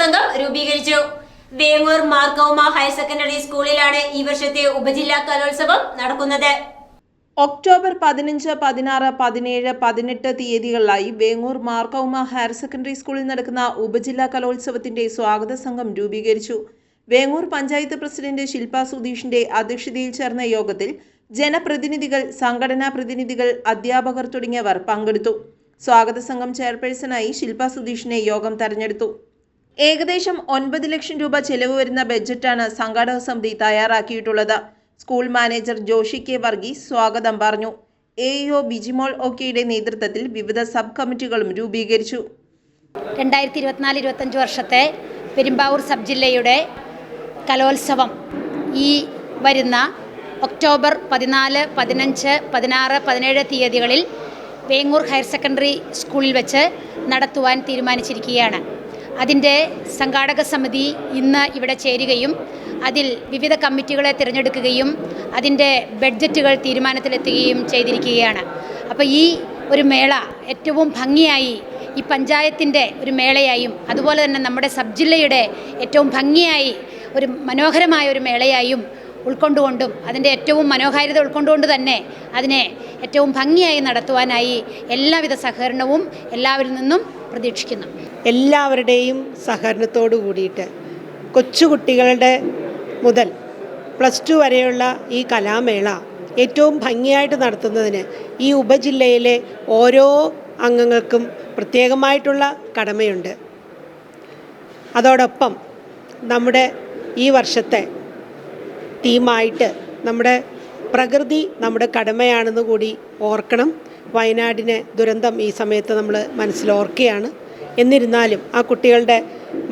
സംഘം രൂപീകരിച്ചു. Vengoor മാർക്കൗമ higher secondary സ്കൂളിലാണ് ഈ വർഷത്തെ ഉപജില്ലാ കലോത്സവം നടക്കുന്നത്. ഒക്ടോബർ പതിനഞ്ച് പതിനാറ് പതിനേഴ് പതിനെട്ട് തീയതികളിലായി വേങ്ങൂർ മാർക്കൗമ ഹയർ സെക്കൻഡറി സ്കൂളിൽ നടക്കുന്ന ഉപജില്ലാ കലോത്സവത്തിന്റെ സ്വാഗത സംഘം രൂപീകരിച്ചു. വേങ്ങൂർ പഞ്ചായത്ത് പ്രസിഡന്റ് ശില്പ സുധീഷിന്റെ അധ്യക്ഷതയിൽ ചേർന്ന യോഗത്തിൽ ജനപ്രതിനിധികൾ സംഘടനാ പ്രതിനിധികൾ അധ്യാപകർ തുടങ്ങിയവർ പങ്കെടുത്തു. സ്വാഗത സംഘം ചെയർപേഴ്സണായി ശില്പ സുധീഷിനെ യോഗം തെരഞ്ഞെടുത്ു ഏകദേശം ഒൻപത് ലക്ഷം രൂപ ചെലവ് വരുന്ന ബജറ്റാണ് സംഘാടക സമിതി തയ്യാറാക്കിയിട്ടുള്ളത്. School manager Joshi K Varghese സ്വാഗതം പറഞ്ഞു. എ ഇഒ ബിജിമോൾ ഒക്കെയുടെ നേതൃത്വത്തിൽ വിവിധ സബ് കമ്മിറ്റികളും രൂപീകരിച്ചു. രണ്ടായിരത്തി ഇരുപത്തിനാല് ഇരുപത്തഞ്ച് വർഷത്തെ പെരുമ്പാവൂർ സബ് ജില്ലയുടെ കലോത്സവം ഈ വരുന്ന ഒക്ടോബർ പതിനാല് പതിനഞ്ച് പതിനാറ് പതിനേഴ് തീയതികളിൽ വേങ്ങൂർ ഹയർ സെക്കൻഡറി സ്കൂളിൽ വെച്ച് നടത്തുവാൻ തീരുമാനിച്ചിരിക്കുകയാണ്. അതിന്റെ സംഘാടക സമിതി ഇന്ന് ഇവിടെ ചേരുകയും അതിൽ വിവിധ കമ്മിറ്റികളെ തിരഞ്ഞെടുക്കുകയും അതിന്റെ ബഡ്ജറ്റുകൾ തീരുമാനത്തിലെത്തുകയും ചെയ്തിരിക്കുകയാണ്. അപ്പോൾ ഈ ഒരു മേള ഏറ്റവും ഭംഗിയായി ഈ പഞ്ചായത്തിന്റെ ഒരു മേളയായും അതുപോലെ തന്നെ നമ്മുടെ സബ് ജില്ലയുടെ ഏറ്റവും ഭംഗിയായി ഒരു മനോഹരമായ ഒരു മേളയായും ഉൾക്കൊണ്ടുകൊണ്ടും അതിന്റെ ഏറ്റവും മനോഹാരിത ഉൾക്കൊണ്ടുകൊണ്ട് തന്നെ അതിനെ ഏറ്റവും ഭംഗിയായി നടത്തുവാനായി എല്ലാവിധ സഹകരണവും എല്ലാവരിൽ നിന്നും പ്രതീക്ഷിക്കുന്നു. എല്ലാവരുടെയും സഹകരണത്തോടു കൂടിയിട്ട് കൊച്ചുകുട്ടികളുടെ മുതൽ പ്ലസ് ടു വരെയുള്ള ഈ കലാമേള ഏറ്റവും ഭംഗിയായിട്ട് നടത്തുന്നതിന് ഈ ഉപജില്ലയിലെ ഓരോ അംഗങ്ങൾക്കും പ്രത്യേകമായിട്ടുള്ള കടമയുണ്ട്. അതോടൊപ്പം നമ്മുടെ ഈ വർഷത്തെ തീമായിട്ട് നമ്മുടെ പ്രകൃതി നമ്മുടെ കടമയാണെന്ന് കൂടി ഓർക്കണം. വയനാടിനെ ദുരന്തം ഈ സമയത്ത് നമ്മൾ മനസ്സിലോർക്കുകയാണ്. എന്നിരുന്നാലും ആ കുട്ടികളുടെ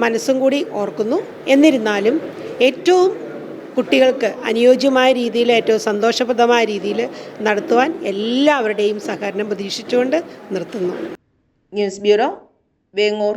മനസ്സും കൂടി ഓർക്കുന്നു. എന്നിരുന്നാലും ഏറ്റവും കുട്ടികൾക്ക് അനുയോജ്യമായ രീതിയിൽ ഏറ്റവും സന്തോഷപ്രദമായ രീതിയിൽ നടത്തുവാൻ എല്ലാവരുടെയും സഹകരണം പ്രതീക്ഷിച്ചുകൊണ്ട് നിർത്തുന്നു. News bureau Vengoor.